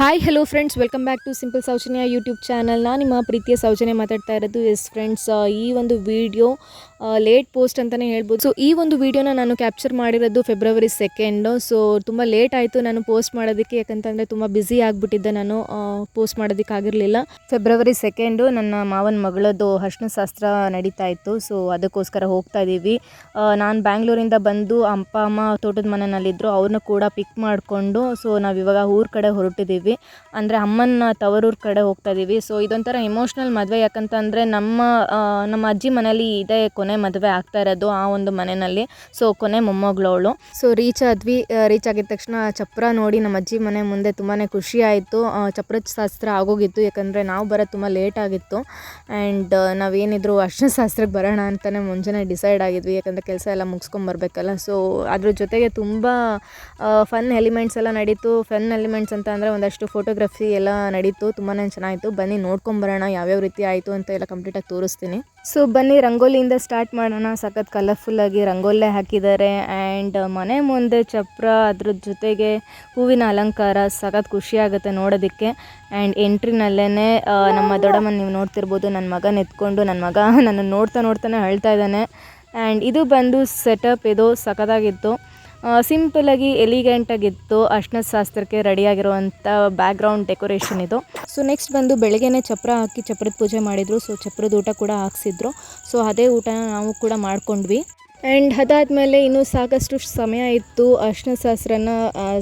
Hi hello friends welcome back to Simple Soujanya YouTube channel ನಾನು ನಿಮ್ಮ ಪ್ರೀತಿಯ ಸೌಜನ್ಯ ಮಾತಾಡ್ತಾ ಇರೋದು ಎಸ್ ಫ್ರೆಂಡ್ಸ್ ಈ ಒಂದು ವಿಡಿಯೋ ಲೇಟ್ ಪೋಸ್ಟ್ ಅಂತಲೇ ಹೇಳ್ಬೋದು. ಸೊ ಈ ಒಂದು ವಿಡಿಯೋನ ನಾನು ಕ್ಯಾಪ್ಚರ್ ಮಾಡಿರೋದು ಫೆಬ್ರವರಿ ಸೆಕೆಂಡು ಸೊ ತುಂಬ ಲೇಟ್ ಆಯಿತು ನಾನು ಪೋಸ್ಟ್ ಮಾಡೋದಕ್ಕೆ. ಯಾಕಂತಂದರೆ ತುಂಬ ಬ್ಯುಸಿ ಆಗಿಬಿಟ್ಟಿದ್ದೆ ನಾನು ಪೋಸ್ಟ್ ಮಾಡೋದಕ್ಕಾಗಿರಲಿಲ್ಲ. ಫೆಬ್ರವರಿ ಸೆಕೆಂಡು ನನ್ನ ಮಾವನ ಮಗಳದ್ದು ಅರ್ಶಿನ ಶಾಸ್ತ್ರ ನಡೀತಾ ಇತ್ತು. ಸೊ ಅದಕ್ಕೋಸ್ಕರ ಹೋಗ್ತಾ ಇದ್ದೀವಿ. ನಾನು ಬ್ಯಾಂಗ್ಳೂರಿಂದ ಬಂದು ಅಪ್ಪ, ಅಮ್ಮ ತೋಟದ ಮನೆಯಲ್ಲಿದ್ದರು ಅವ್ರನ್ನ ಕೂಡ ಪಿಕ್ ಮಾಡಿಕೊಂಡು ಸೊ ನಾವು ಇವಾಗ ಊರ ಕಡೆ ಹೊರಟಿದ್ದೀವಿ. ಅಂದರೆ ಅಮ್ಮನ ತವರೂರ ಕಡೆ ಹೋಗ್ತಾ ಇದ್ದೀವಿ. ಸೊ ಇದೊಂಥರ ಎಮೋಷ್ನಲ್ ಮದುವೆ. ಯಾಕಂತಂದರೆ ನಮ್ಮ ನಮ್ಮ ಅಜ್ಜಿ ಮನೇಲಿ ಇದೇ ಕೊನೆ ಮದುವೆ ಆಗ್ತಾ ಇರೋದು ಆ ಒಂದು ಮನೆಯಲ್ಲಿ. ಸೊ ಕೊನೆ ಮೊಮ್ಮಗಳವಳು. ಸೊ ರೀಚ್ ಆದ್ವಿ ರೀಚ್ ಆಗಿದ ತಕ್ಷಣ ಚಪ್ರ ನೋಡಿ ನಮ್ಮ ಅಜ್ಜಿ ಮನೆ ಮುಂದೆ ತುಂಬಾ ಖುಷಿ ಆಯಿತು. ಚಪ್ರದ ಶಾಸ್ತ್ರ ಆಗೋಗಿತ್ತು, ಯಾಕಂದರೆ ನಾವು ಬರೋದು ತುಂಬ ಲೇಟ್ ಆಗಿತ್ತು. ಆ್ಯಂಡ್ ನಾವೇನಿದ್ರು ಅರ್ಶನ ಶಾಸ್ತ್ರಕ್ಕೆ ಬರೋಣ ಅಂತಲೇ ಮುಂಜಾನೆ ಡಿಸೈಡ್ ಆಗಿದ್ವಿ, ಯಾಕಂದರೆ ಕೆಲಸ ಎಲ್ಲ ಮುಗಿಸ್ಕೊಂಬರ್ಬೇಕಲ್ಲ ಸೊ ಅದ್ರ ಜೊತೆಗೆ ತುಂಬ ಫನ್ ಎಲಿಮೆಂಟ್ಸ್ ಎಲ್ಲ ನಡೀತು. ಫನ್ ಎಲಿಮೆಂಟ್ಸ್ ಅಂತ ಅಂದರೆ ಒಂದಷ್ಟು ಫೋಟೋಗ್ರಫಿ ಎಲ್ಲ ನಡೀತು ತುಂಬಾ ಚೆನ್ನಾಗಿತ್ತು ಬನ್ನಿ ನೋಡ್ಕೊಂಬರೋಣ ಯಾವ್ಯಾವ ರೀತಿ ಆಯಿತು ಅಂತ ಎಲ್ಲ ಕಂಪ್ಲೀಟಾಗಿ ತೋರಿಸ್ತೀನಿ. ಸೊ ಬನ್ನಿ, ರಂಗೋಲಿಯಿಂದ ಸ್ಟಾರ್ಟ್ ಮಾಡೋಣ. ಸಖತ್ ಕಲರ್ಫುಲ್ಲಾಗಿ ರಂಗೋಲೆ ಹಾಕಿದ್ದಾರೆ. ಆ್ಯಂಡ್ ಮನೆ ಮುಂದೆ ಚಪ್ರ, ಅದ್ರ ಜೊತೆಗೆ ಹೂವಿನ ಅಲಂಕಾರ ಸಖತ್ ಖುಷಿಯಾಗುತ್ತೆ ನೋಡೋದಕ್ಕೆ. ಆ್ಯಂಡ್ ಎಂಟ್ರಿನಲ್ಲೇ ನಮ್ಮ ದೊಡ್ಡಮ್ಮನ ನೀವು ನೋಡ್ತಿರ್ಬೋದು. ನನ್ನ ಮಗ ಎತ್ಕೊಂಡು ನನ್ನ ಮಗ ನನ್ನ ನೋಡ್ತಾ ನೋಡ್ತಾನೆ ಅಳ್ತಾ ಇದ್ದಾನೆ. ಆ್ಯಂಡ್ ಇದು ಬಂದು ಸೆಟಪ್ ಇದು ಸಖತ್ತಾಗಿತ್ತು. ಸಿಂಪಲಾಗಿ ಎಲಿಗೆಂಟಾಗಿತ್ತು ಅರ್ಶಿನ ಶಾಸ್ತ್ರಕ್ಕೆ ರೆಡಿಯಾಗಿರುವಂಥ ಬ್ಯಾಕ್ಗ್ರೌಂಡ್ ಡೆಕೋರೇಷನ್ ಇದು. ಸೊ ನೆಕ್ಸ್ಟ್ ಬಂದು ಬೆಳಗ್ಗೆನೇ ಚಪ್ರ ಹಾಕಿ ಚಪ್ರದ ಪೂಜೆ ಮಾಡಿದರು. ಸೊ ಚಪ್ರದ ಊಟ ಕೂಡ ಹಾಕ್ಸಿದ್ರು. ಸೊ ಅದೇ ಊಟನ ನಾವು ಕೂಡ ಮಾಡ್ಕೊಂಡ್ವಿ. ಆ್ಯಂಡ್ ಅದಾದಮೇಲೆ ಇನ್ನೂ ಸಾಕಷ್ಟು ಸಮಯ ಇತ್ತು. ಅರ್ಶಿನ ಶಾಸ್ತ್ರನ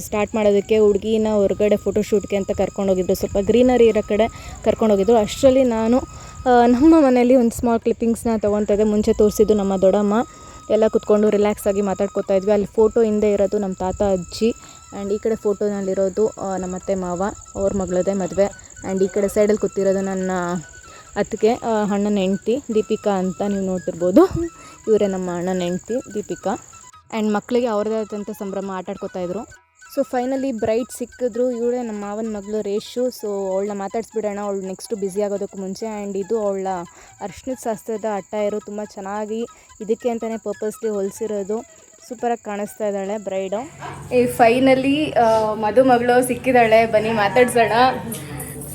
ಸ್ಟಾರ್ಟ್ ಮಾಡೋದಕ್ಕೆ, ಹುಡುಗಿನ ಹೊರಗಡೆ ಫೋಟೋಶೂಟ್ಗೆ ಅಂತ ಕರ್ಕೊಂಡೋಗಿದ್ರು. ಸ್ವಲ್ಪ ಗ್ರೀನರಿ ಇರೋ ಕಡೆ ಕರ್ಕೊಂಡೋಗಿದ್ರು. ಅಷ್ಟರಲ್ಲಿ ನಾನು ನಮ್ಮ ಮನೆಯಲ್ಲಿ ಒಂದು ಸ್ಮಾಲ್ ಕ್ಲಿಪ್ಪಿಂಗ್ಸ್ನ ತೊಗೊತದೆ ಮುಂಚೆ ತೋರಿಸಿದ್ದು ನಮ್ಮ ದೊಡ್ಡಮ್ಮ. ಎಲ್ಲ ಕುತ್ಕೊಂಡು ರಿಲ್ಯಾಕ್ಸ್ ಆಗಿ ಮಾತಾಡ್ಕೊತಾ ಇದ್ವಿ. ಅಲ್ಲಿ ಫೋಟೋ ಹಿಂದೆ ಇರೋದು ನಮ್ಮ ತಾತ, ಅಜ್ಜಿ ಆ್ಯಂಡ್ ಈ ಕಡೆ ಫೋಟೋನಲ್ಲಿರೋದು ನಮ್ಮ ಅತ್ತೆ, ಮಾವ, ಅವ್ರ ಮಗಳದೇ ಮದುವೆ ಆ್ಯಂಡ್ ಈ ಕಡೆ ಸೈಡಲ್ಲಿ ಕೂತಿರೋದು ನನ್ನ ಅತ್ತಿಗೆ ಅಣ್ಣನ ಹೆಂಡ್ತಿ ದೀಪಿಕಾ ಅಂತ ನೀವು ನೋಡ್ತಿರ್ಬೋದು. ಇವರೇ ನಮ್ಮ ಅಣ್ಣನ ಹೆಂಡ್ತಿ ದೀಪಿಕಾ ಆ್ಯಂಡ್ ಮಕ್ಕಳಿಗೆ ಅವ್ರದ್ದೇ ಆದಂಥ ಸಂಭ್ರಮ ಆಟಾಡ್ಕೊತಾ ಇದ್ರು. ಸೊ ಫೈನಲಿ ಬ್ರೈಟ್ ಸಿಕ್ಕಿದ್ರು. ಇವಳೇ ನಮ್ಮ ಮಾವನ ಮಗಳು ರೇಷು ಸೊ ಅವಳನ್ನ ಮಾತಾಡಿಸ್ಬಿಡೋಣ. ಅವಳು ನೆಕ್ಸ್ಟು ಬ್ಯುಸಿ ಆಗೋದಕ್ಕೂ ಮುಂಚೆ. ಆ್ಯಂಡ್ ಇದು ಅವಳ ಅರ್ಶಿನದ ಶಾಸ್ತ್ರದ ಅಟ್ಟಾಯರು ತುಂಬ ಚೆನ್ನಾಗಿ ಇದಕ್ಕೆ ಅಂತಲೇ ಪರ್ಪಸ್ಲಿ ಹೊಲಿಸಿರೋದು. ಸೂಪರಾಗಿ ಕಾಣಿಸ್ತಾ ಇದ್ದಾಳೆ ಬ್ರೈಡು ಈ ಫೈನಲಿ ಮದುಮಗಳು ಸಿಕ್ಕಿದ್ದಾಳೆ. ಬನ್ನಿ, ಮಾತಾಡ್ಸೋಣ.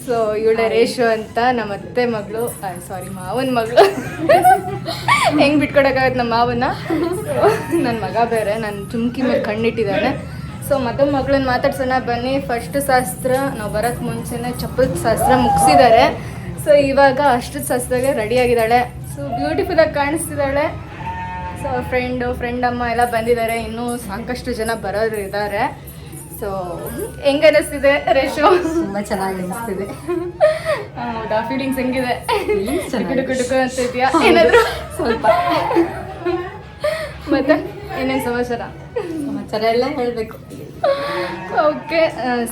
ಸೊ ಇವಳೆ ರೇಷು ಅಂತ ನಮ್ಮ ಅತ್ತೆ ಮಗಳು ಸಾರಿ ಮಾವನ ಮಗಳು. ಹೆಂಗೆ ಬಿಟ್ಕೊಡೋಕ್ಕಾಗತ್ತೆ ನಮ್ಮ ಮಾವನ ನನ್ನ ಮಗ ಬೇರೆ. ನನ್ನ ಚುಮ್ಕಿ ಮೇಲೆ ಕಣ್ಣಿಟ್ಟಿದ್ದಾನೆ. ಸೊ ಮತ್ತೆ ಮಗಳನ್ನ ಮಾತಾಡ್ಸೋಣ. ಬನ್ನಿ. ಫಸ್ಟ್ ಶಾಸ್ತ್ರ. ನಾವು ಬರೋಕ್ಕೆ ಮುಂಚೆನೇ ಚಪ್ಪಲ್ ಶಾಸ್ತ್ರ ಮುಗಿಸಿದ್ದಾರೆ ಸೊ ಇವಾಗ ಅಷ್ಟು ಶಾಸ್ತ್ರಗೆ ರೆಡಿಯಾಗಿದ್ದಾಳೆ ಸೊ ಬ್ಯೂಟಿಫುಲ್ಲಾಗಿ ಕಾಣಿಸ್ತಿದ್ದಾಳೆ. ಸೊ ಫ್ರೆಂಡು ಫ್ರೆಂಡ್ ಅಮ್ಮ ಎಲ್ಲ ಬಂದಿದ್ದಾರೆ. ಇನ್ನೂ ಸಾಕಷ್ಟು ಜನ ಬರೋರು ಇದ್ದಾರೆ. ಸೊ ಹೆಂಗೆ ಅನಿಸ್ತಿದೆ ರೇಷೋ? ತುಂಬಾ ಚೆನ್ನಾಗಿ ಅನಿಸ್ತಿದೆ. ಹೌದಾ? ಫೀಲಿಂಗ್ಸ್ ಹೆಂಗಿದೆ? ಕುಟು ಅಂತ ಅಂತಿದ್ಯಾ ಏನಾದ್ರು? ಸ್ವಲ್ಪ. ಮತ್ತೆ? ಏನೇನು ಸಮಾಚಾರ? ಸಮಾಚಾರ ಎಲ್ಲ ಹೇಳ್ಬೇಕು. ಓಕೆ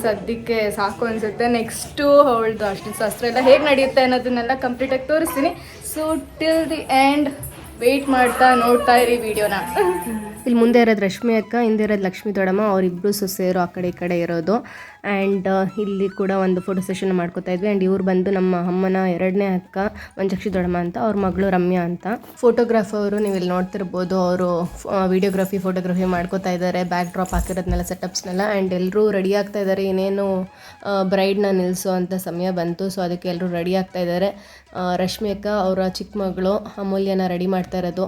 ಸದ್ಯಕ್ಕೆ ಸಾಕು ಅನ್ಸುತ್ತೆ. ನೆಕ್ಸ್ಟು ಅವಳದು ಅಷ್ಟು ಶಾಸ್ತ್ರ ಎಲ್ಲ ಹೇಗೆ ನಡೆಯುತ್ತೆ ಅನ್ನೋದನ್ನೆಲ್ಲ ಕಂಪ್ಲೀಟಾಗಿ ತೋರಿಸ್ತೀನಿ. So till the end wait ಮಾಡ್ತಾ ನೋಡ್ತಾ ಇರಿ ವಿಡಿಯೋನ ಇಲ್ಲಿ ಮುಂದೆ ಇರೋದು ರಶ್ಮಿ ಅಕ್ಕ, ಹಿಂದೆ ಇರೋದು ಲಕ್ಷ್ಮಿ ದೊಡಮ್ಮ ಅವರಿಬ್ಬರು ಸೊಸೆಯರು ಆ ಕಡೆ ಈ ಕಡೆ ಇರೋದು. ಆ್ಯಂಡ್ ಇಲ್ಲಿ ಕೂಡ ಒಂದು ಫೋಟೋ ಸೆಷನ್ ಮಾಡ್ಕೋತಾ ಇದ್ವಿ. ಆ್ಯಂಡ್ ಇವ್ರು ಬಂದು ನಮ್ಮ ಅಮ್ಮನ ಎರಡನೇ ಅಕ್ಕ, ಮಂಜಕ್ಷಿ ದೊಡಮ್ಮ ಅಂತ, ಅವ್ರ ಮಗಳು ರಮ್ಯಾ ಅಂತ. ಫೋಟೋಗ್ರಾಫರು ನೀವು ಇಲ್ಲಿ ನೋಡ್ತಿರ್ಬೋದು, ಅವರು ವಿಡಿಯೋಗ್ರಫಿ ಫೋಟೋಗ್ರಫಿ ಮಾಡ್ಕೋತಾ ಇದ್ದಾರೆ. ಬ್ಯಾಕ್ ಡ್ರಾಪ್ ಹಾಕಿರೋದ್ನೆಲ್ಲ ಸೆಟಪ್ಸ್ನೆಲ್ಲ ಆ್ಯಂಡ್ ಎಲ್ಲರೂ ರೆಡಿ ಆಗ್ತಾ ಇದ್ದಾರೆ. ಇನ್ನೇನು ಬ್ರೈಡ್ನ ನಿಲ್ಲಿಸೋ ಅಂತ ಸಮಯ ಬಂತು. ಸೊ ಅದಕ್ಕೆ ಎಲ್ಲರೂ ರೆಡಿ ಆಗ್ತಾ ಇದ್ದಾರೆ. ರಶ್ಮಿ ಅಕ್ಕ, ಅವರ ಚಿಕ್ಕ ಮಗಳು ಅಮೂಲ್ಯನ ರೆಡಿ ಮಾಡ್ತಾ ಇರೋದು.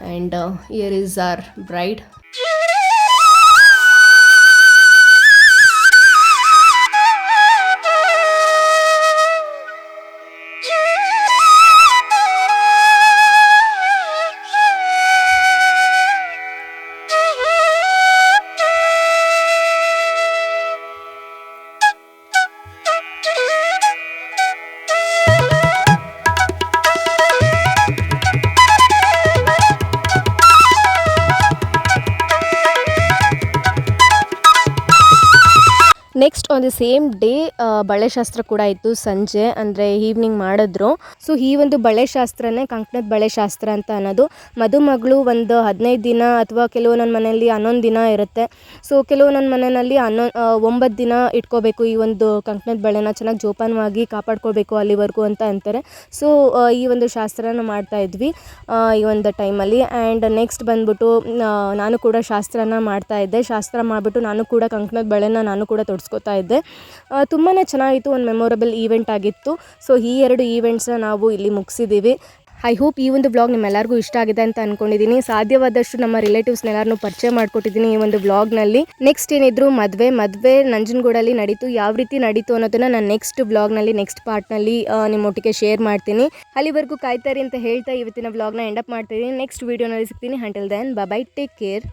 And here is our bride next on the same day ಬಳೆ ಶಾಸ್ತ್ರ ಕೂಡ ಇತ್ತು ಸಂಜೆ, ಅಂದರೆ ಈವ್ನಿಂಗ್ ಮಾಡಿದ್ರು. ಸೊ ಈ ಒಂದು ಬಳೆ ಶಾಸ್ತ್ರನೇ ಕಂಕಣದ ಬಳೆ ಶಾಸ್ತ್ರ ಅಂತ ಅನ್ನೋದು. ಮದುಮಗಳು ಒಂದು ಹದಿನೈದು ದಿನ ಅಥವಾ ಕೆಲವೊಂದೊಂದು ಮನೆಯಲ್ಲಿ ಹನ್ನೊಂದು ದಿನ ಇರುತ್ತೆ. ಸೊ ಕೆಲವೊಂದೊಂದು ಮನೆಯಲ್ಲಿ ಹನ್ನೊ ಒಂಬತ್ತು ದಿನ ಇಟ್ಕೋಬೇಕು ಈ ಒಂದು ಕಂಕಣದ ಬಳೆನ, ಚೆನ್ನಾಗಿ ಜೋಪಾನವಾಗಿ ಕಾಪಾಡ್ಕೋಬೇಕು ಅಲ್ಲಿವರೆಗೂ ಅಂತ ಅಂತಾರೆ. ಸೊ ಈ ಒಂದು ಶಾಸ್ತ್ರನ ಮಾಡ್ತಾ ಇದ್ವಿ ಈ ಒಂದು ಟೈಮಲ್ಲಿ ಆ್ಯಂಡ್ ನೆಕ್ಸ್ಟ್ ಬಂದ್ಬಿಟ್ಟು ನಾನು ಕೂಡ ಶಾಸ್ತ್ರನ ಮಾಡ್ತಾ ಇದ್ದೆ. ಶಾಸ್ತ್ರ ಮಾಡಿಬಿಟ್ಟು ನಾನು ಕೂಡ ಕಂಕಣದ ಬಳೆನ ನಾನು ಕೂಡ ತೊಡ್ಸ್ಕೊತಾ ಇದ್ದೆ. ತುಂಬಾ ಚೆನ್ನಾಗಿತ್ತು, ಒಂದು ಮೆಮೊರಬಲ್ ಈವೆಂಟ್ ಆಗಿತ್ತು. ಸೊ ಈ ಎರಡು ಈವೆಂಟ್ಸ್ನ ನಾವು ಇಲ್ಲಿ ಮುಗಿಸಿದ್ದೀವಿ ಐ ಹೋಪ್ ಈ ಒಂದು ಬ್ಲಾಗ್ ನಿಮ್ಮೆಲ್ಲರಿಗೂ ಇಷ್ಟ ಆಗಿದೆ ಅಂತ ಅಂದ್ಕೊಂಡಿದ್ದೀನಿ ಸಾಧ್ಯವಾದಷ್ಟು ನಮ್ಮ ರಿಲೇಟಿವ್ಸ್ನೆಲ್ಲರನ್ನೂ ಪರಿಚಯ ಮಾಡಿಕೊಟ್ಟಿದ್ದೀನಿ ಈ ಒಂದು ಬ್ಲಾಗ್ನಲ್ಲಿ ನೆಕ್ಸ್ಟ್ ಏನಿದ್ರು ಮದುವೆ ಮದುವೆ ನಂಜನಗೂಡಲ್ಲಿ ನಡೀತು. ಯಾವ ರೀತಿ ನಡೀತು ಅನ್ನೋದನ್ನು ನಾನು ನೆಕ್ಸ್ಟ್ ಬ್ಲಾಗ್ನಲ್ಲಿ ನೆಕ್ಸ್ಟ್ ಪಾರ್ಟ್ನಲ್ಲಿ ನಿಮ್ಮೊಟ್ಟಿಗೆ ಶೇರ್ ಮಾಡ್ತೀನಿ. ಅಲ್ಲಿವರೆಗೂ ಕಾಯ್ತಾರೆ ಅಂತ ಹೇಳ್ತಾ ಇವತ್ತಿನ ಬ್ಲಾಗ್ನ ಎಂಡಪ್ ಮಾಡ್ತೀನಿ ನೆಕ್ಸ್ಟ್ ವೀಡಿಯೋನಲ್ಲಿ ಸಿಗ್ತೀನಿ. Until then bye take care